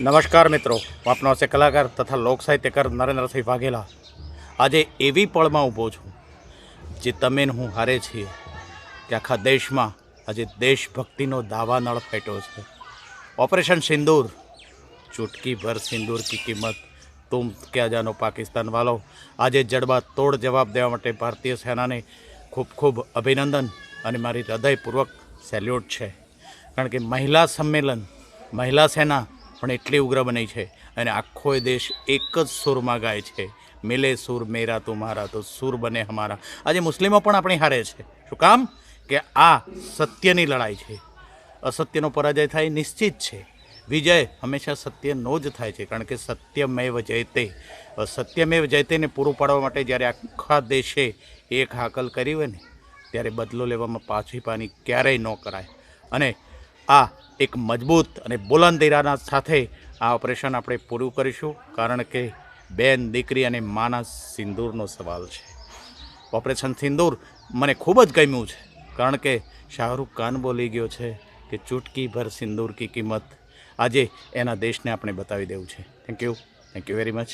નમસ્કાર મિત્રો. હું આપનો હશે કલાકાર તથા લોક સાહિત્યકાર નરેન્દ્રસિંહ વાઘેલા. આજે એવી પળમાં ઊભો છું, જે તમે હું હારે છીએ, કે આખા દેશમાં આજે દેશભક્તિનો દાવાનળ ફેટો છે. ઓપરેશન સિંદૂર ચૂટકી ભર સિંદૂર કી કિંમત, તુમ ક્યાં જાનો પાકિસ્તાન વાલો? આજે જડબા તોડ જવાબ દેવા માટે ભારતીય સેનાને ખૂબ ખૂબ અભિનંદન અને મારી હૃદયપૂર્વક સેલ્યુટ છે. કારણ કે મહિલા સંમેલન, મહિલા સેના પણ એટલી ઉગ્ર બની છે અને આખો દેશ એક જ સૂરમાં ગાય છે. મિલે સૂર, મેરા તુમારા તો સૂર બને હમારા. આજે મુસ્લિમો પણ આપણી હારે છે. શું કામ? કે આ સત્યની લડાઈ છે. અસત્યનો પરાજય થાય નિશ્ચિત છે. વિજય હંમેશા સત્યનો જ થાય છે, કારણ કે સત્યમેવ જયતે. સત્યમેવ જયતેને પૂરું પાડવા માટે જ્યારે આખા દેશે એક હાકલ કરી હોય ને, ત્યારે બદલો લેવામાં પાછી પાની ક્યારેય ન કરાય. અને આ એક મજબૂત અને બુલંદ ઇરાદા સાથે આ ઓપરેશન આપણે પૂરું કરીશું, કારણ કે બેન, દીકરી અને માના સિંદૂરનો સવાલ છે. ઓપરેશન સિંદૂર મને ખૂબ જ ગમ્યું છે, કારણ કે શાહરૂખ ખાન બોલી ગયો છે કે ચૂટકી ભર સિંદૂર કી કિંમત આજે એના દેશને આપણે બતાવી દેવું છે. Thank you thank you very much